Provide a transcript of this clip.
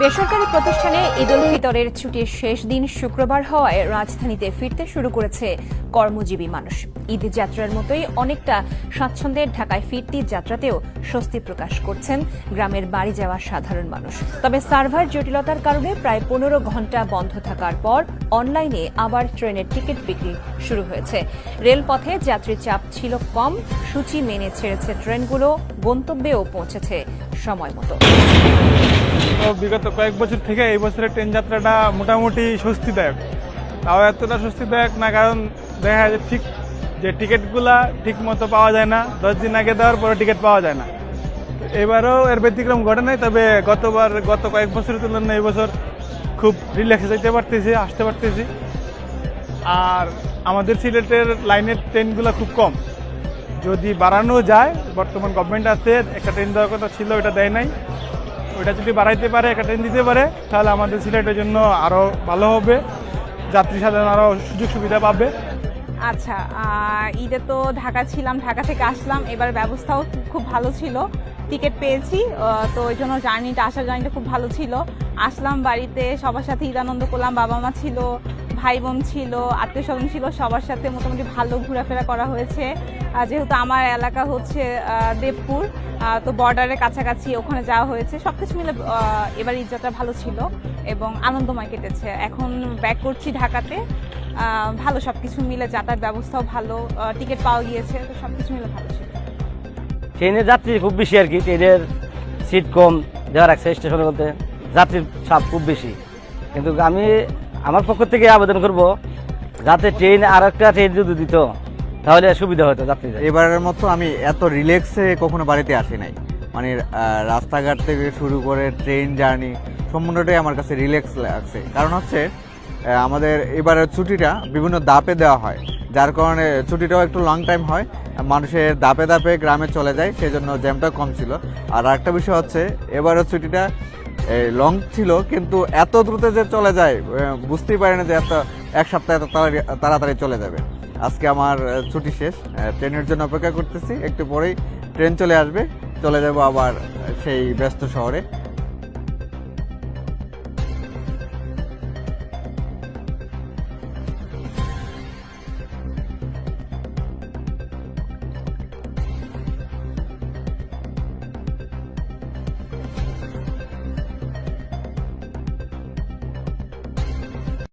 বেসরকারি প্রতিষ্ঠানে ঈদ উল ফিতরের ছুটির শেষ দিন শুক্রবার হওয়ায় রাজধানীতে ফিরতে শুরু করেছে কর্মজীবী মানুষ। ঈদ যাত্রার মতোই অনেকটা স্বাচ্ছন্দ্যের ঢাকায় ফিরতি যাত্রাতেও স্বস্তি প্রকাশ করছেন গ্রামের বাড়ি যাওয়া সাধারণ মানুষ। তবে সার্ভার জটিলতার কারণে প্রায় পনেরো ঘণ্টা বন্ধ থাকার পর অনলাইনে আবার ট্রেনের টিকিট বিক্রি শুরু হয়েছে। রেলপথে যাত্রীর চাপ ছিল কম, সূচি মেনে ছেড়েছে ট্রেনগুলো, গন্তব্যেও পৌঁছেছে সময় মতো। তো বিগত কয়েক বছর থেকে এই বছরের ট্রেন যাত্রাটা মোটামুটি স্বস্তিদায়ক। তাও এতটা স্বস্তিদায়ক না, কারণ দেখা যায় ঠিক যে টিকিটগুলা ঠিক মতো পাওয়া যায় না, দশ দিন আগে দেওয়ার পরে টিকিট পাওয়া যায় না। এবারও এর ব্যতিক্রম ঘটে নাই, তবে গতবার, গত কয়েক বছরের তুলনায় এই বছর খুব রিল্যাক্সে যেতে পারতেছি, আসতে পারতেছি। আর আমাদের সিলেটের লাইনের ট্রেনগুলো খুব কম। যদি বাড়ানো যায়, বর্তমান গভর্নমেন্ট আছে, একটা ট্রেন দেওয়ার কথা ছিল এটা দেয় নাই। ওটা যদি বাড়াইতে পারে, একটা ট্রেন দিতে পারে, তাহলে আমাদের সিলেটের জন্য আরও ভালো হবে। যাত্রী সাধারণ আরও সুযোগ সুবিধা পাবে। আচ্ছা ঈদে তো ঢাকা ছিলাম, ঢাকা থেকে আসলাম। এবার ব্যবস্থাও খুব ভালো ছিল। টিকিট পেয়েছি তো ওই জন্য জার্নিটা আসার জার্নিটা খুব ভালো ছিল। আসলাম বাড়িতে, সবার সাথে ঈদ আনন্দ করলাম। বাবা মা ছিল ভাই বোন ছিল আত্মীয় স্বজন ছিল, সবার সাথে মোটামুটি ভালো ঘোরাফেরা করা হয়েছে। যেহেতু আমার এলাকা হচ্ছে দেবপুর তো বর্ডারের কাছাকাছি ওখানে যাওয়া হয়েছে। সব কিছু মিলে এবার ঈদটা ভালো ছিল এবং আনন্দময় কেটেছে। এখন ব্যাক করছি ঢাকাতে। ভালো সব কিছু মিলে, যাতায়াত ব্যবস্থাও ভালো টিকিট পাওয়া গিয়েছে, তো সব কিছু মিলে ভালো ছিল। ট্রেনের যাত্রী খুব বেশি আর কি, ট্রেনের সিট কম দেওয়া রাখছে স্টেশনে বলতে যাত্রীর চাপ খুব বেশি। কিন্তু আমি, আমার পক্ষ থেকে আবেদন করব, যাতে ট্রেন আর একটা ট্রেন যদি দিত তাহলে সুবিধা হতো যাত্রীদের। এবারের মতো আমি এত রিল্যাক্সে কখনো বাড়িতে আসি নাই। মানে রাস্তাঘাট থেকে শুরু করে ট্রেন জার্নি সম্পূর্ণটাই আমার কাছে রিল্যাক্স লাগছে। কারণ হচ্ছে আমাদের এবারের ছুটিটা বিভিন্ন দাপে দেওয়া হয়। যার কারণে ছুটিটাও একটু লং টাইম হয়। মানুষের দাপে দাপে গ্রামে চলে যায় সেই জন্য জ্যামটা কম ছিল। আর একটা বিষয় হচ্ছে, এবারের ছুটিটা লং ছিল, কিন্তু এত দ্রুত যে চলে যায় বুঝতেই পারি না যে এত, এক সপ্তাহ তাড়াতাড়ি চলে যাবে। আজকে আমার ছুটি শেষ। ট্রেনের জন্য অপেক্ষা করতেছি। একটু পরেই ট্রেন চলে আসবে। চলে যাব আবার সেই ব্যস্ত শহরে।